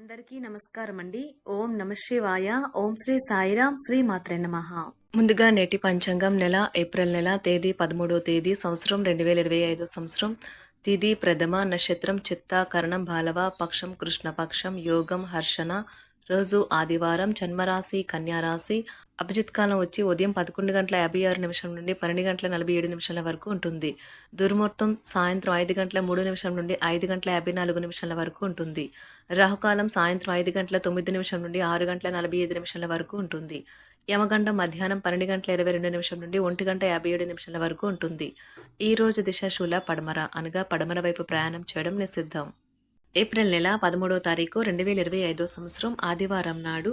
అందరికీ నమస్కారం అండి ఓం నమ శివాయ. ఓం శ్రీ సాయిరాం శ్రీ మాత్రే నమ. ముందుగా నేటి పంచాంగం నెల ఏప్రిల్ నెల తేదీ పదమూడో తేదీ సంవత్సరం రెండు వేల ఇరవై ఐదో సంవత్సరం. తిథి ప్రథమ నక్షత్రం చిత్త కరణం బాలవ పక్షం కృష్ణపక్షం యోగం హర్షణ. రోజు ఆదివారం జన్మరాశి కన్యారాశి. అభిజిత్ కాలం వచ్చి ఉదయం పదకొండు గంటల యాభై ఆరు నిమిషం నుండి పన్నెండు గంటల నలభై ఏడు నిమిషాల వరకు ఉంటుంది. దుర్ముహూర్తం సాయంత్రం ఐదు గంటల మూడు నిమిషం నుండి ఐదు గంటల యాభై నాలుగు నిమిషాల వరకు ఉంటుంది. రాహుకాలం సాయంత్రం ఐదు గంటల తొమ్మిది నిమిషం నుండి ఆరు గంటల నలభై ఐదు నిమిషాల వరకు ఉంటుంది. యమగండం మధ్యాహ్నం పన్నెండు గంటల ఇరవై రెండు నిమిషం నుండి ఒంటి గంట యాభై ఏడు నిమిషాల వరకు ఉంటుంది. ఈ రోజు దిశాశూల పడమర అనగా పడమర వైపు ప్రయాణం చేయడం నిషిద్ధం. ఏప్రిల్ నెల పదమూడవ తారీఖు రెండు వేల ఇరవై ఐదో సంవత్సరం ఆదివారం నాడు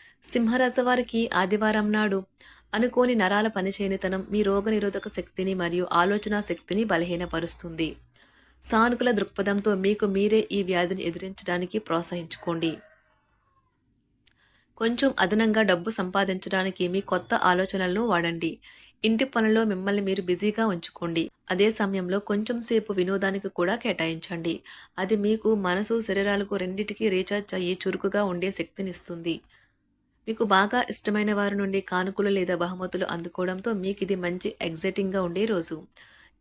సింహరాజవారికి ఆదివారం నాడు అనుకోని నరాల పనిచేయనితనం మీ రోగనిరోధక శక్తిని మరియు ఆలోచన శక్తిని బలహీనపరుస్తుంది. సానుకూల దృక్పథంతో మీకు మీరే ఈ వ్యాధిని ఎదిరించడానికి ప్రోత్సహించుకోండి. కొంచెం అదనంగా డబ్బు సంపాదించడానికి మీ కొత్త ఆలోచనలను వాడండి. ఇంటి పనుల్లో మిమ్మల్ని మీరు బిజీగా ఉంచుకోండి. అదే సమయంలో కొంచెం సేపు వినోదానికి కూడా కేటాయించండి. అది మీకు మనసు శరీరాలకు రెండింటికి రీఛార్జ్ అయ్యి చురుకుగా ఉండే శక్తినిస్తుంది. మీకు బాగా ఇష్టమైన వారి నుండి కానుకలు లేదా బహుమతులు అందుకోవడంతో మీకు ఇది మంచి ఎగ్జైటింగ్గా ఉండే రోజు.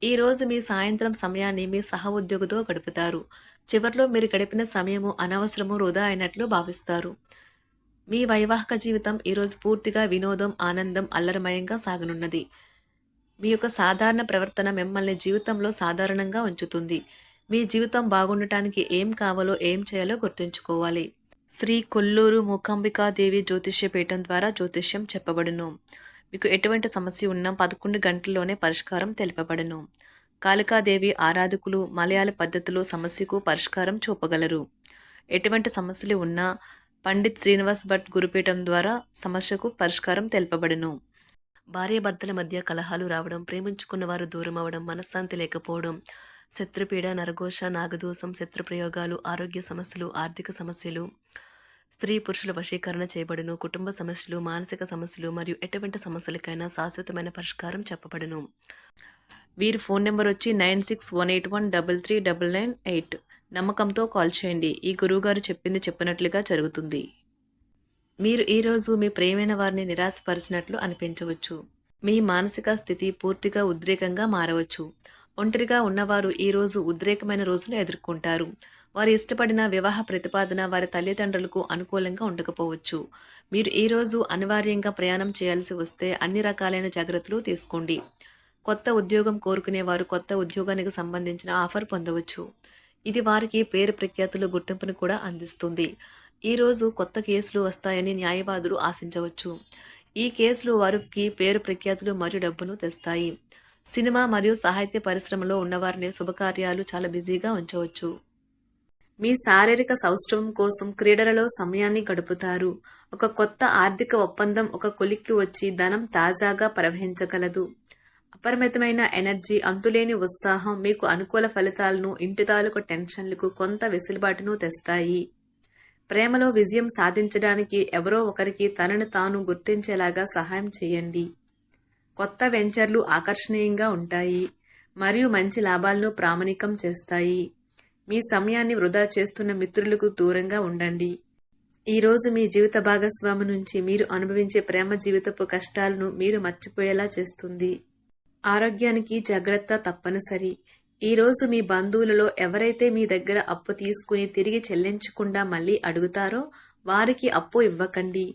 ఈ రోజు మీ సాయంత్రం సమయాన్ని మీ సహ ఉద్యోగితో గడుపుతారు. చివర్లో మీరు గడిపిన సమయము అనవసరము వృధా అయినట్లు భావిస్తారు. మీ వైవాహిక జీవితం ఈరోజు పూర్తిగా వినోదం ఆనందం అల్లరమయంగా సాగనున్నది. మీ యొక్క సాధారణ ప్రవర్తన మిమ్మల్ని జీవితంలో సాధారణంగా ఉంచుతుంది. మీ జీవితం బాగుండటానికి ఏం కావాలో ఏం చేయాలో గుర్తుంచుకోవాలి. శ్రీ కొల్లూరు మూకాంబికాదేవి జ్యోతిష్య పీఠం ద్వారా జ్యోతిష్యం చెప్పబడును. మీకు ఎటువంటి సమస్య ఉన్నా పదకొండు గంటల్లోనే పరిష్కారం తెలుపబడును. కాళికాదేవి ఆరాధకులు మలయాళ పద్ధతిలో సమస్యకు పరిష్కారం చూపగలరు. ఎటువంటి సమస్యలు ఉన్నా పండిత్ శ్రీనివాస్ భట్ గురుపీఠం ద్వారా సమస్యకు పరిష్కారం తెలుపబడును. భార్యాభర్తల మధ్య కలహాలు రావడం ప్రేమించుకున్న వారు దూరం అవడం మనశ్శాంతి లేకపోవడం శత్రుపీడ నరఘోష నాగదోషం శత్రుప్రయోగాలు ఆరోగ్య సమస్యలు ఆర్థిక సమస్యలు స్త్రీ పురుషుల వశీకరణ చేయబడును కుటుంబ సమస్యలు మానసిక సమస్యలు మరియు ఎటువంటి సమస్యలకైనా శాశ్వతమైన పరిష్కారం చెప్పబడును. వీరి ఫోన్ నెంబర్ వచ్చి nine six one eight one double three double nine eight. నమ్మకంతో కాల్ చేయండి. ఈ గురువుగారు చెప్పింది చెప్పినట్లుగా జరుగుతుంది. మీరు ఈరోజు మీ ప్రేమైన వారిని నిరాశపరిచినట్లు అనిపించవచ్చు. మీ మానసిక స్థితి పూర్తిగా ఉద్రేకంగా మారవచ్చు. ఒంటరిగా ఉన్నవారు ఈరోజు ఉద్రేకమైన రోజును ఎదుర్కొంటారు. వారు ఇష్టపడిన వివాహ ప్రతిపాదన వారి తల్లిదండ్రులకు అనుకూలంగా ఉండకపోవచ్చు. మీరు ఈరోజు అనివార్యంగా ప్రయాణం చేయాల్సి వస్తే అన్ని రకాలైన జాగ్రత్తలు తీసుకోండి. కొత్త ఉద్యోగం కోరుకునే వారు కొత్త ఉద్యోగానికి సంబంధించిన ఆఫర్ పొందవచ్చు. ఇది వారికి పేరు ప్రఖ్యాతులు గుర్తింపును కూడా అందిస్తుంది. ఈరోజు కొత్త కేసులు వస్తాయని న్యాయవాదులు ఆశించవచ్చు. ఈ కేసులు వారికి పేరు ప్రఖ్యాతులు మరియు డబ్బును తెస్తాయి. సినిమా మరియు సాహిత్య పరిశ్రమలో ఉన్నవారిని శుభకార్యాలు చాలా బిజీగా ఉంచవచ్చు. మీ శారీరక సౌష్ఠవం కోసం క్రీడలలో సమయాన్ని గడుపుతారు. ఒక కొత్త ఆర్థిక ఒప్పందం ఒక కొలిక్కి వచ్చి ధనం తాజాగా ప్రవహించగలదు. అపరిమితమైన ఎనర్జీ అంతులేని ఉత్సాహం మీకు అనుకూల ఫలితాలను ఇంటి తాలూకు టెన్షన్లకు కొంత వెసులుబాటును తెస్తాయి. ప్రేమలో విజయం సాధించడానికి ఎవరో ఒకరికి తనను తాను గుర్తించేలాగా సహాయం చేయండి. కొత్త వెంచర్లు ఆకర్షణీయంగా ఉంటాయి మరియు మంచి లాభాలను ప్రామాణికం చేస్తాయి. మీ సమయాన్ని వృధా చేస్తున్న మిత్రులకు దూరంగా ఉండండి. ఈరోజు మీ జీవిత భాగస్వామి నుంచి మీరు అనుభవించే ప్రేమ జీవితపు కష్టాలను మీరు మర్చిపోయేలా చేస్తుంది. ఆరోగ్యానికి జాగ్రత్త తప్పనిసరి. ఈరోజు మీ బంధువులలో ఎవరైతే మీ దగ్గర అప్పు తీసుకుని తిరిగి చెల్లించకుండా మళ్ళీ అడుగుతారో వారికి అప్పు ఇవ్వకండి.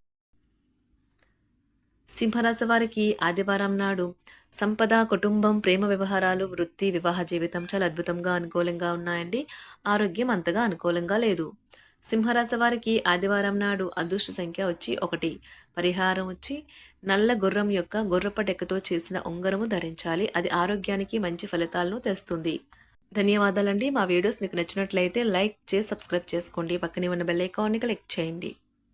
సింహరాశి వారికి ఆదివారం నాడు సంపద కుటుంబం ప్రేమ వ్యవహారాలు వృత్తి వివాహ జీవితం చాలా అద్భుతంగా అనుకూలంగా ఉన్నాయండి. ఆరోగ్యం అంతగా అనుకూలంగా లేదు. సింహరాశి వారికి ఆదివారం నాడు అదృష్ట సంఖ్య వచ్చి ఒకటి. పరిహారం వచ్చి నల్ల గుర్రం యొక్క గుర్రపటెక్కతో చేసిన ఉంగరము ధరించాలి. అది ఆరోగ్యానికి మంచి ఫలితాలను తెస్తుంది. ధన్యవాదాలండి. మా వీడియోస్ మీకు నచ్చినట్లయితే లైక్ చేసి సబ్స్క్రైబ్ చేసుకోండి. పక్కనే ఉన్న బెల్ ఐకాన్ని క్లిక్ చేయండి.